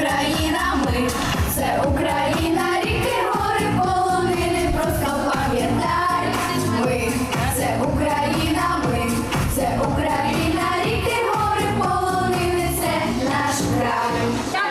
Україна, ми це Україна, ріки, гори, полонини, просто пам'ятай. Це Україна, ми це Україна, ріки, гори, полонини, це наш край.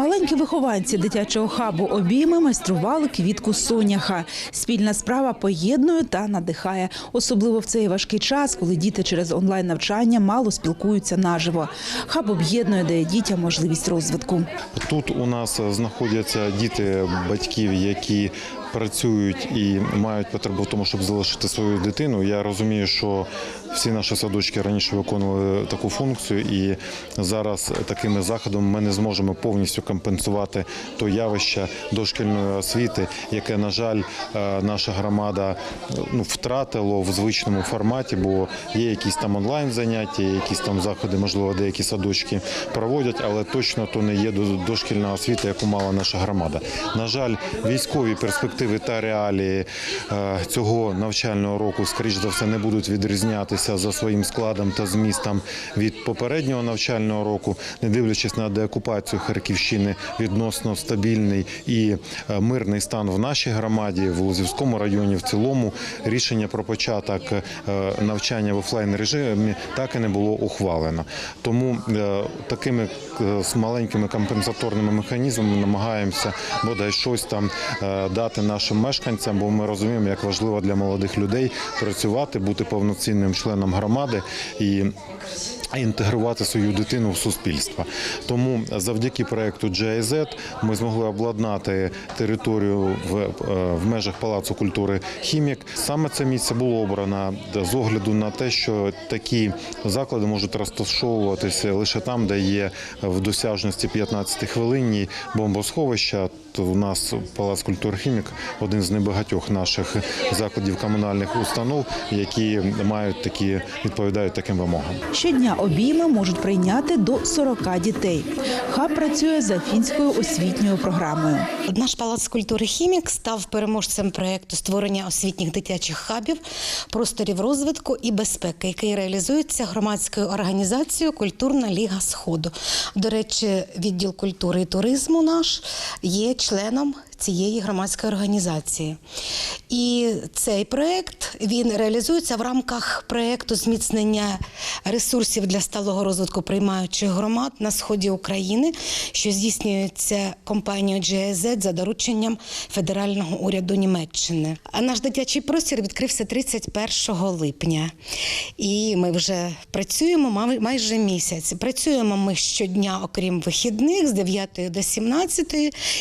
Маленькі вихованці дитячого хабу обійми майстрували квітку соняха. Спільна справа поєднує та надихає, особливо в цей важкий час, коли діти через онлайн навчання мало спілкуються наживо. Хаб об'єднує, дає дітям можливість розвитку. Тут у нас знаходяться діти батьків, які працюють і мають потребу в тому, щоб залишити свою дитину. Я розумію, що всі наші садочки раніше виконували таку функцію, і зараз такими заходами ми не зможемо повністю компенсувати то явище дошкільної освіти, яке, на жаль, е, наша громада е, ну, втратила в звичному форматі, бо є якісь там онлайн заняття, якісь там заходи, можливо, деякі садочки проводять, але точно то не є до- дошкільна освіта, яку мала наша громада. На жаль, військові перспективи та реалії е, цього навчального року, скоріш за все, не будуть відрізнятися за своїм складом та змістом від попереднього навчального року, не дивлячись на деокупацію Харківщини, відносно стабільний і е, мирний стан в нашій громаді, в Лозівському районі, в цілому рішення про початок е, навчання в офлайн режимі так і не було ухвалено. Тому такими маленькими компенсаторними механізмами намагаємося бодай щось там дати нашим мешканцям, бо ми розуміємо, як важливо для молодих людей працювати, бути повноцінним членом громади і. Інтегрувати свою дитину в суспільство, тому завдяки проекту GIZ ми змогли обладнати територію в, е, в межах Палацу культури Хімік. Саме це місце було обрано з огляду на те, що такі заклади можуть розташовуватися лише там, де є в досяжності 15 хвилинні бомбосховища. То у нас Палац культури Хімік один з небагатьох наших закладів комунальних установ, які мають такі відповідають таким вимогам. Щодня обійми можуть прийняти до 40 дітей. Хаб працює за фінською освітньою програмою. Наш палац культури Хімік став переможцем проєкту створення освітніх дитячих хабів, просторів розвитку і безпеки, який реалізується громадською організацією Культурна Ліга Сходу. До речі, відділ культури і туризму наш є членом цієї громадської організації. І цей проєкт він реалізується в рамках проєкту зміцнення ресурсів для сталого розвитку приймаючих громад на сході України, що здійснюється компанією GIZ за дорученням федерального уряду Німеччини. А наш дитячий простір відкрився 31 липня. І ми вже працюємо майже місяць. Працюємо ми щодня, окрім вихідних, з 9 до 17,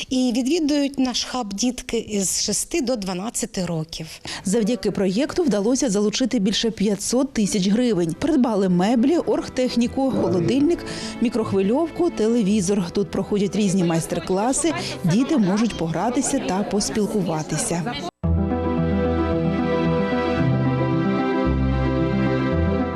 і відвідують наш хаб дітки із 6 до 12 років. Завдяки проєкту вдалося залучити більше 500 тисяч гривень. Придбали меблі, оргтехніку, холодильник, мікрохвильовку, телевізор. Тут проходять різні майстер-класи. Діти можуть погратися та поспілкуватися.